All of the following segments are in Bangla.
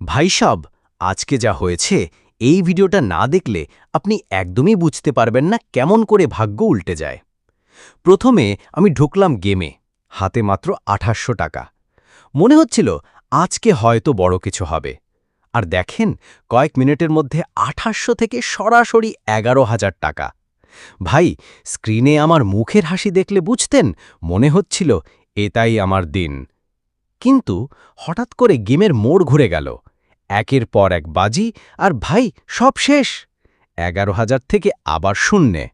ভাই সাব, আজকে যা হয়েছে, এই ভিডিওটা না দেখলে আপনি একদমই বুঝতে পারবেন না কেমন করে ভাগ্য উল্টে যায়। প্রথমে আমি ঢুকলাম গেমে, হাতে মাত্র আঠাশশো টাকা। মনে হচ্ছিল আজকে হয়তো বড় কিছু হবে। আর দেখেন, কয়েক মিনিটের মধ্যে আঠাশশো থেকে সরাসরি এগারো হাজার টাকা। ভাই, স্ক্রিনে আমার মুখের হাসি দেখলে বুঝতেন, মনে হচ্ছিল এটাই আমার দিন। কিন্তু হঠাৎ করে গেমের মোড় ঘুরে গেল। একের পর এক বাজি আর ভাই, সব শেষ। এগারো হাজার থেকে আবার শূন্যে।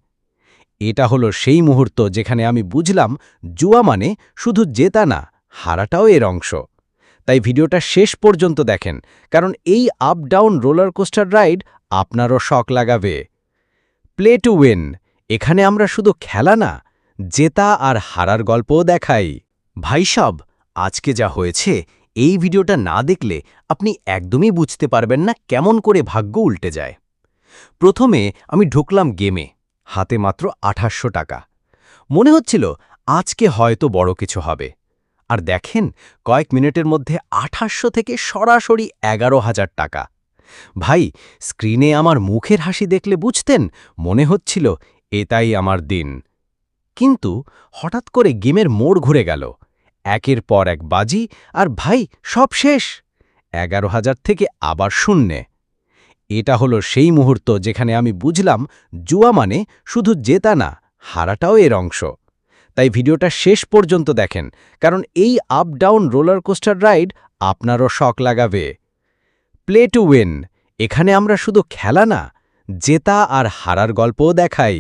এটা হলো সেই মুহূর্ত যেখানে আমি বুঝলাম জুয়া মানে শুধু জেতা না, হারাটাও এর অংশ। তাই ভিডিওটা শেষ পর্যন্ত দেখেন, কারণ এই up down roller coaster ride আপনারও শখ লাগাবে। প্লে টু উইন এখানে আমরা শুধু খেলা না, জেতা আর হারার গল্পও দেখাই। ভাই সব আজকে যা হয়েছে, এই ভিডিওটা না দেখলে আপনি একদমই বুঝতে পারবেন না কেমন করে ভাগ্য উল্টে যায়। প্রথমে আমি ঢুকলাম গেমে, হাতে মাত্র আঠাশশো টাকা। মনে হচ্ছিল আজকে হয়তো বড় কিছু হবে। আর দেখেন, কয়েক মিনিটের মধ্যে আঠাশশো থেকে সরাসরি এগারো হাজার টাকা। ভাই, স্ক্রিনে আমার মুখের হাসি দেখলে বুঝতেন, মনে হচ্ছিল এটাই আমার দিন। কিন্তু হঠাৎ করে গেমের মোড় ঘুরে গেল। একের পর এক বাজি, আর ভাই, সব শেষ। এগারো হাজার থেকে আবার শূন্যে। এটা হলো সেই মুহূর্ত যেখানে আমি বুঝলাম জুয়া মানে শুধু জেতা না, হারাটাও এর অংশ। তাই ভিডিওটা শেষ পর্যন্ত দেখেন, কারণ এই up down roller coaster ride আপনারও শখ লাগাবে। প্লে টু উইন এখানে আমরা শুধু খেলা না, জেতা আর হারার গল্পও দেখাই।